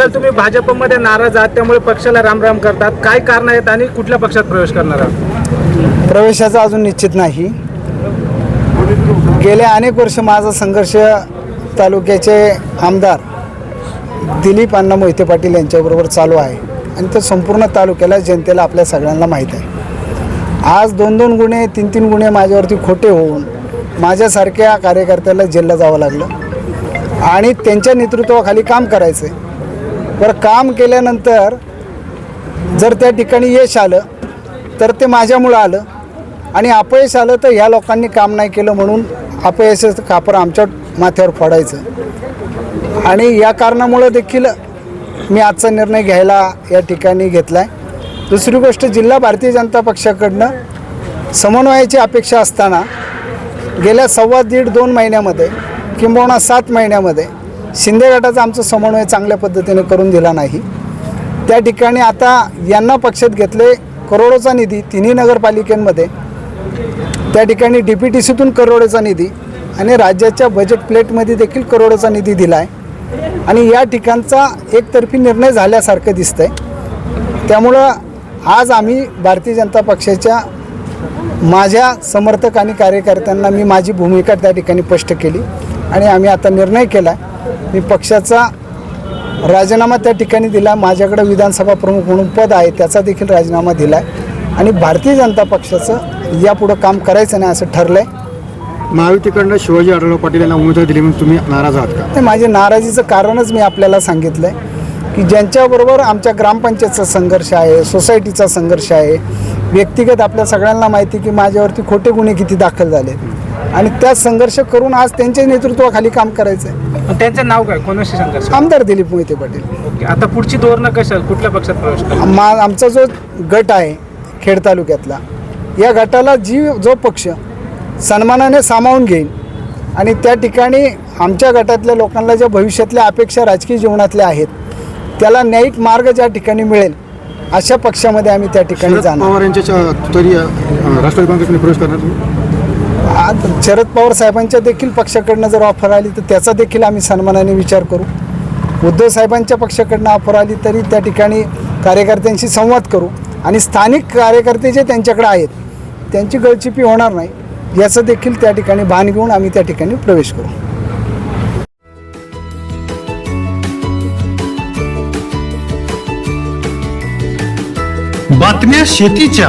बद्दल तुम्ही भाजपमध्ये नाराज आहात त्यामुळे पक्षाला रामराम करतात काय कारण आहेत आणि कुठल्या पक्षात प्रवेश करणार आहात? प्रवेशाचा अजून निश्चित नाही. गेल्या अनेक वर्ष माझा संघर्ष तालुक्याचे आमदार दिलीप अण्णा मोहिते पाटील यांच्याबरोबर चालू आहे. आणि तो संपूर्ण तालुक्याला जनतेला आपल्या सगळ्यांना माहीत आहे. आज दोन दोन गुन्हे तीन तीन गुन्हे माझ्यावरती खोटे होऊन माझ्यासारख्या कार्यकर्त्याला जेलला जावं लागलं. आणि त्यांच्या नेतृत्वाखाली काम करायचं आहे बरं काम केल्यानंतर जर त्या ठिकाणी यश आलं तर ते माझ्यामुळं आलं. आणि अपयश आलं तर ह्या लोकांनी काम नाही केलं म्हणून अपयशाचं कापड आमच्या माथ्यावर फोडायचं. आणि या कारणामुळं देखील मी आजचा निर्णय घ्यायला या ठिकाणी घेतला आहे दुसरी गोष्ट जिल्हा भारतीय जनता पक्षाकडनं समन्वयाची अपेक्षा असताना गेल्या सव्वा दीड दोन महिन्यामध्ये किंबहुना सात महिन्यामध्ये शिंदे गटाचा आमचं समन्वय चांगल्या पद्धतीने करून दिला नाही. त्या ठिकाणी आता यांना पक्षात घेतले करोडोचा निधी तिन्ही नगरपालिकेमध्ये. त्या ठिकाणी डी पी टी सीतून करोडोचा निधी आणि राज्याच्या बजेट प्लेटमध्ये देखील करोडोचा निधी दिला आहे आणि या ठिकाणचा एकतर्फी निर्णय झाल्यासारखं दिसतंय. त्यामुळं आज आम्ही भारतीय जनता पक्षाच्या माझ्या समर्थक आणि कार्यकर्त्यांना मी माझी भूमिका त्या ठिकाणी स्पष्ट केली. आणि आम्ही आता निर्णय केला मी पक्षाचा राजीनामा त्या ठिकाणी दिला. माझ्याकडे विधानसभा प्रमुख म्हणून पद आहे त्याचा देखील राजीनामा दिला आहे आणि भारतीय जनता पक्षाचं यापुढं काम करायचं नाही असं ठरलं आहे महायुतीकडनं शिवाजी आढळराव पाटील यांना उमेदवारी दिली म्हणून तुम्ही नाराज आहात का? ते माझे नाराजीचं कारणच मी आपल्याला सांगितलं आहे की ज्यांच्याबरोबर आमच्या ग्रामपंचायतचा संघर्ष आहे सोसायटीचा संघर्ष आहे व्यक्तिगत आपल्या सगळ्यांना माहिती की माझ्यावरती खोटे गुन्हे किती दाखल झाले आणि त्याच संघर्ष करून आज त्यांच्या नेतृत्वाखाली काम करायचं आहे पण त्यांचं नाव काय? कोणाशी संघर्ष आमदार दिलीप मोहिते पाटील. ओके आता पुढची धोरणं कशा कुठल्या पक्षात प्रवेश मा आमचा जो गट आहे खेड तालुक्यातला या गटाला जी जो पक्ष सन्मानाने सामावून घेईल आणि त्या ठिकाणी आमच्या गटातल्या लोकांना ज्या भविष्यातल्या अपेक्षा राजकीय जीवनातल्या आहेत त्याला न्यायिक मार्ग ज्या ठिकाणी मिळेल अशा पक्षामध्ये आम्ही त्या ठिकाणी शरद जाणार. पवार यांच्या अ, राष्ट्रवादी काँग्रेसमध्ये प्रवेश करणार तुम्ही? आज शरद पवार साहेबांच्या देखील पक्षाकडनं जर ऑफर आली तर त्याचा देखील आम्ही सन्मानाने विचार करू. उद्धव साहेबांच्या पक्षाकडनं ऑफर आली तरी त्या ठिकाणी कार्यकर्त्यांशी संवाद करू. आणि स्थानिक कार्यकर्ते जे त्यांच्याकडे आहेत त्यांची गळचिपी होणार नाही. याचं देखील त्या ठिकाणी भान घेऊन आम्ही त्या ठिकाणी प्रवेश करू. बातम्या शेतीच्या.